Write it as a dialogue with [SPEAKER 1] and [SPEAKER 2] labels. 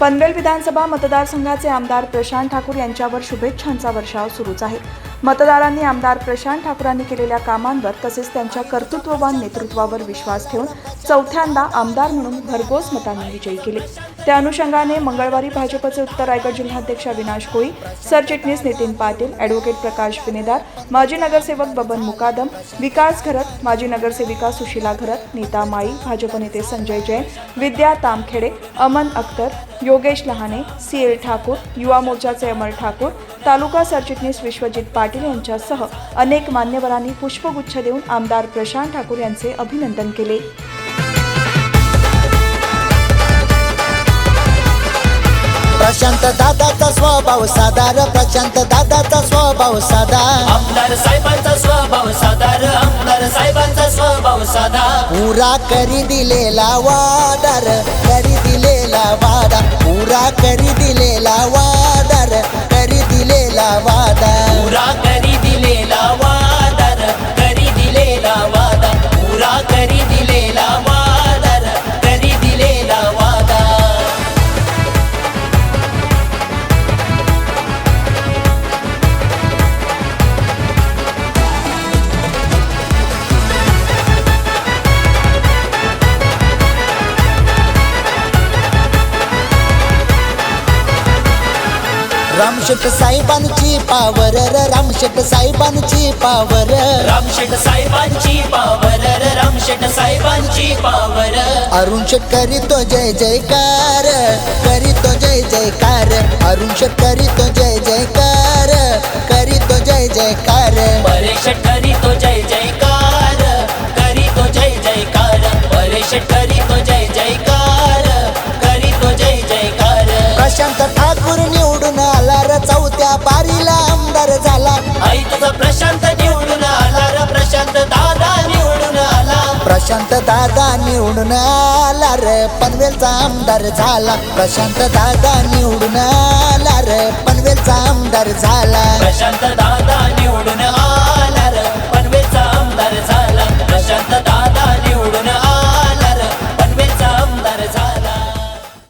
[SPEAKER 1] पनवेल विधानसभा मतदारसंघाचे आमदार प्रशांत ठाकूर यांच्यावर शुभेच्छांचा वर्षाव सुरूच आहे. मतदारांनी आमदार प्रशांत ठाकूरांनी केलेल्या कामांवर तसेच त्यांच्या कर्तृत्ववान नेतृत्वावर विश्वास ठेवून चौथ्यांदा आमदार म्हणून भरघोस मतांनी विजयी केले. त्या अनुषंगाने मंगळवारी भाजपचे उत्तर रायगड जिल्हाध्यक्ष अविनाश कोळी सरचिटणीस नितीन पाटील ॲडव्होकेट प्रकाश विनेदार माजी नगरसेवक बबन मुकादम विकास घरत माजी नगरसेविका सुशीला घरत नीता माळी भाजप नेते संजय जैन विद्या तामखेडे अमन अख्तर योगेश लहाने सी एल ठाकूर युवा मोर्चाचे अमर ठाकूर तालुका सरचिटणीस विश्वजित पाटील यांच्यासह अनेक मान्यवरांनी पुष्पगुच्छ देऊन आमदार प्रशांत ठाकूर यांचे अभिनंदन केले.
[SPEAKER 2] प्रशांत दादाचा स्वभाव साधार प्रशांत दादाचा स्वभाव साधा.
[SPEAKER 3] आमदार साहेबांचा स्वभाव साधार आमदार साहेबांचा स्वभाव साधा.
[SPEAKER 2] पुरा करी दिलेला वादार करी दिलेला वादा पुरा करी रामशेठ साहेबांची पावर रामशेठ साहेबांची पावर.
[SPEAKER 3] रामशेठ साहेबांची पावर रामशेठ साहेबांची पावर.
[SPEAKER 2] अरुण शेठ करीतो जय जयकार करीतो जय जयकार. अरुण शेठ करीतो जय जयकार करीतो जय जयकार.
[SPEAKER 3] परेश करी तो जय जयकार करी तो जय जयकार. परेश करी तो जय जयकार करी तो जय जयकार.
[SPEAKER 2] प्रशांत ठाकूर बारीला आमदार झाला.
[SPEAKER 3] आई तुझा प्रशांत निवडून आला र प्रशांत दादा निवडून आला.
[SPEAKER 2] प्रशांत दादा निवडून आला र पनवेलचा आमदार झाला. प्रशांत दादा निवडून आला र पनवेलचा आमदार झाला.
[SPEAKER 3] प्रशांत दादा